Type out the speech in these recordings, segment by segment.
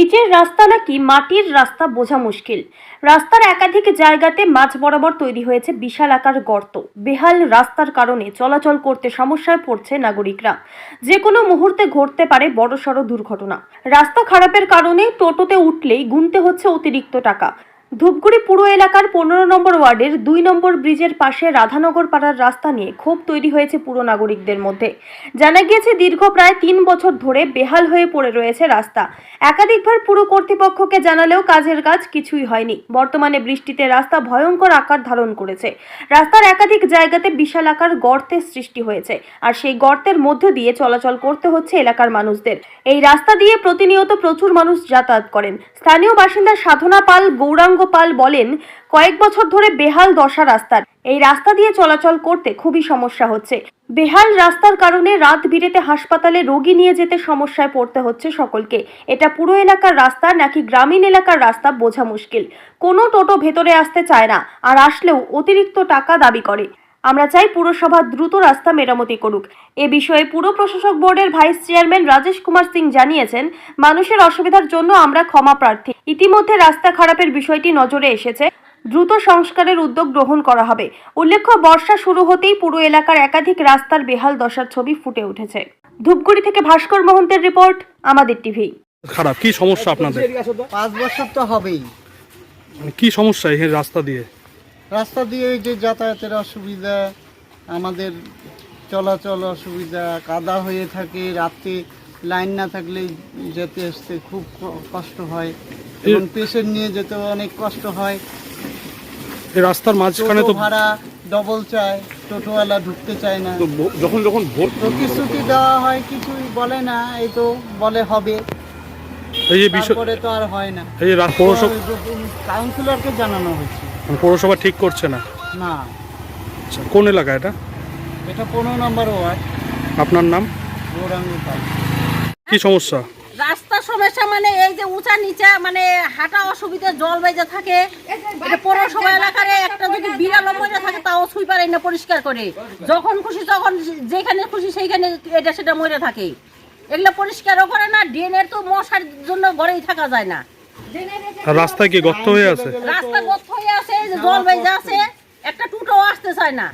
পিচের রাস্তা নাকি মাটির রাস্তা বোঝা মুশকিল। রাস্তার একাধিক জায়গাতে মাঝ বরাবর তৈরি হয়েছে বিশাল আকার গর্ত। বেহাল রাস্তার কারণে চলাচল করতে সমস্যায় পড়ছে নাগরিকরা। যে কোনো মুহূর্তে ঘটতে পারে বড়সড় দুর্ঘটনা। রাস্তা খারাপের কারণে টোটোতে উঠলেই গুনতে হচ্ছে অতিরিক্ত টাকা। ধূপগুড়ি পুরো এলাকার পনেরো নম্বর ওয়ার্ডের দুই নম্বর ব্রিজের পাশে রাধানগর পাড়ার রাস্তা নিয়ে ক্ষোভ তৈরি হয়েছে পুরো নাগরিকদের মধ্যে। জানা গিয়েছে, দীর্ঘ প্রায় তিন বছর ধরে বেহাল হয়ে পড়ে রয়েছে রাস্তা। একাধিকবার পুরো কর্তৃপক্ষকে জানালেও কাজের কাজ কিছুই হয়নি। বর্তমানে বৃষ্টিতে রাস্তা ভয়ঙ্কর আকার ধারণ করেছে। রাস্তার একাধিক জায়গাতে বিশাল আকার গর্তের সৃষ্টি হয়েছে আর সেই গর্তের মধ্য দিয়ে চলাচল করতে হচ্ছে এলাকার মানুষদের। এই রাস্তা দিয়ে প্রতিনিয়ত প্রচুর মানুষ যাতায়াত করেন। স্থানীয় বাসিন্দা সাধনা পাল, গৌরাঙ্গ পাল বলেন, কয়েক বছর ধরে বেহাল দশা রাস্তার। এই রাস্তা দিয়ে চলাচল করতে খুবই সমস্যা হচ্ছে। বেহাল রাস্তার কারণে রাত বিরেতে হাসপাতালে রোগী নিয়ে যেতে সমস্যায় পড়তে হচ্ছে সকলকে। এটা পুরো এলাকার রাস্তা নাকি গ্রামীণ এলাকার রাস্তা বোঝা মুশকিল। কোনো টোটো ভেতরে আসতে চায় না, আর আসলেও অতিরিক্ত টাকা দাবি করে। আমরা চাই পুরসভা দ্রুত রাস্তা মেরামতি করুক। এ বিষয়ে পুর প্রশাসক বোর্ডের ভাইস চেয়ারম্যান রাজেশ কুমার সিং জানিয়েছেন মানুষের অসুবিধার জন্য আমরা ক্ষমা প্রার্থী। ইতিমধ্যে রাস্তা খারাপের বিষয়টি নজরে এসেছে। দ্রুত সংস্কারের উদ্যোগ গ্রহণ করা হবে। উল্লেখ্য বর্ষা শুরু হতেই পুরো এলাকার একাধিক রাস্তার বেহাল দশার ছবি ফুটে উঠেছে। ধূপগুড়ি থেকে ভাস্কর মহন্তের রিপোর্ট আমাদের টিভি। খারাপ কি সমস্যা আপনাদের? পাঁচ বছর তো হবেই। মানে কি সমস্যা এই রাস্তা দিয়ে? রাস্তা দিয়ে যে যাতায়াতের অসুবিধা আমাদের চলাচল অসুবিধা কাদা হয়ে থাকে রাতে লাইন না থাকলে যেতে আসতে খুব কষ্ট হয় এবং পেশেন্ট নিয়ে যেতে অনেক কষ্ট হয়। রাস্তার মাঝখানে তো ভাড়া ডবল চায় টোটোওয়ালা ঢুকতে চায় না। যখন যখন ভোট প্রতিশ্রুতি দেওয়া হয় কিছুই বলে না এই তো বলে হবে। এই বিষয় তো আর হয় না। এই কাউন্সিলরকে জানানো হয়েছে। পৌরসভা ঠিক করছে না? না। আচ্ছা কোন এলাকা এটা? এটা পনেরো নম্বর ওয়ার্ড। আপনার নাম? গৌরাঙ্গ পাল। কি সমস্যা? রাস্তার সমস্যা মানে এই যে উঁচা নিচা মানে হাঁটা অসুবিধা জল বেজে থাকে। পৌরসভা এলাকার একটা যদি বিড়াল মরে থাকে তাও ছুই পারে না পরিষ্কার করে। যখন খুশি তখন যেখানে খুশি সেইখানে এটা সেটা মরে থাকে। এগুলো পরিষ্কারও করে না ড্রেনের তো মশার জন্য ঘরেই থাকা যায় না। আর রাস্তায় কি গর্ত হয়ে আছে? রাস্তা গত হয়ে আছে এই যে জল বেজে আছে একটা টুটো আসতে চায় না।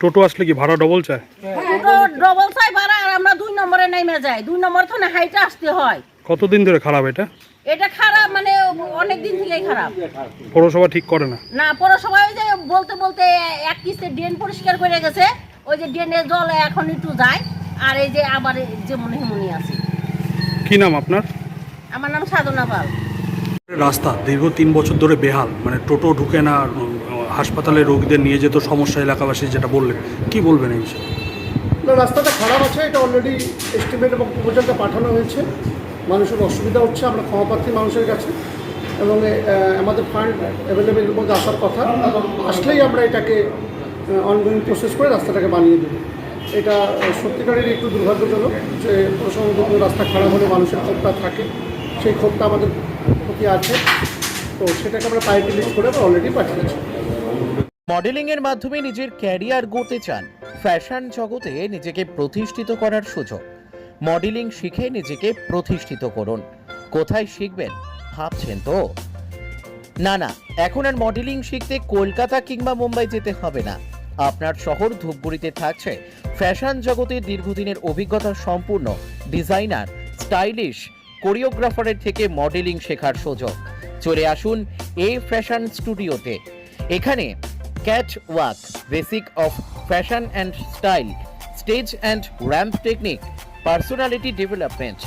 টোটো আসলে কি ভাড়া ডবল চায়? টুটো ডবল চাই ভাড়া আর আমরা দুই নম্বরে নেমে যাই। দুই নম্বর তো না হাইটে আসতে হয়। কতদিন ধরে খারাপ এটা? এটা খারাপ মানে অনেক দিন থেকেই খারাপ। পৌরসভা ঠিক করে না? না পৌরসভায় ওই যে বলতে বলতে এক কিস্তি ড্রেন পরিষ্কার করে গেছে। ওই যে ড্রেনের জল এখন একটু যায় আর এই যে আবার যে মনে মনে আছে। কি নাম আপনার? আমার নাম সাধনা পাল। রাস্তা দীর্ঘ তিন বছর ধরে বেহাল মানে টোটো ঢুকে না হাসপাতালে রোগীদের নিয়ে যেত সমস্যা এলাকাবাসী যেটা বললেন। কি বলবেন এই বিষয়ে? রাস্তাটা খারাপ আছে এটা অলরেডি এস্টিমেট এবং প্রপোজালটা পাঠানো হয়েছে। মানুষের অসুবিধা হচ্ছে আমরা ক্ষমাপ্রার্থী মানুষের কাছে। এবং আমাদের ফান্ড অ্যাভেলেবেল মধ্যে আসার কথা। আসলেই আমরা এটাকে অনগোয়িং প্রসেস করে রাস্তাটাকে বানিয়ে দেবো। এটা আহ, সত্যিকারেরই একটু দুর্ভাগ্যজনক যে প্রসঙ্গ রাস্তা খারাপ হলে মানুষের ক্ষোভটা থাকে। সেই ক্ষোভটা আমাদের প্রতি আছে। তো সেটাকে আমরা প্রায়োরিটি লিস্ট করে আমরা অলরেডি পাঠিয়েছি মডেলিং এর মাধ্যমে নিজের ক্যারিয়ার গড়তে চান। ফ্যাশন জগতে নিজেকে প্রতিষ্ঠিত করার সুযোগ। মডেলিং শিখে নিজেকে প্রতিষ্ঠিত করুন। কোথায় শিখবেন, ভাবছেন তো? না না, এখন আর মডেলিং শিখতে কলকাতা কিংবা মুম্বাই যেতে হবে না। আপনার শহর ধূপগুড়িতে থাকছে। ফ্যাশন জগতে দীর্ঘদিনের অভিজ্ঞতা সম্পূর্ণ। ডিজাইনার, স্টাইলিশ কোরিওগ্রাফারের থেকে মডেলিং শেখার সুযোগ। চলে আসুন এ ফ্যাশন স্টুডিওতে। এখানে catwalk, basic of fashion and style, stage and ramp technique, personality development,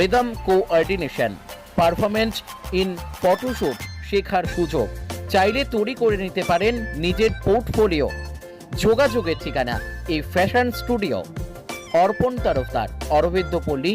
rhythm coordination performance in photoshoot শেখার সুযোগ। চাইলে তৈরি করে নিতে পারেন নিজের পোর্টফোলিও। যোগাযোগের ঠিকানা এই ফ্যাশন স্টুডিও, অর্পণ তরফদার, অরবিন্দ পল্লী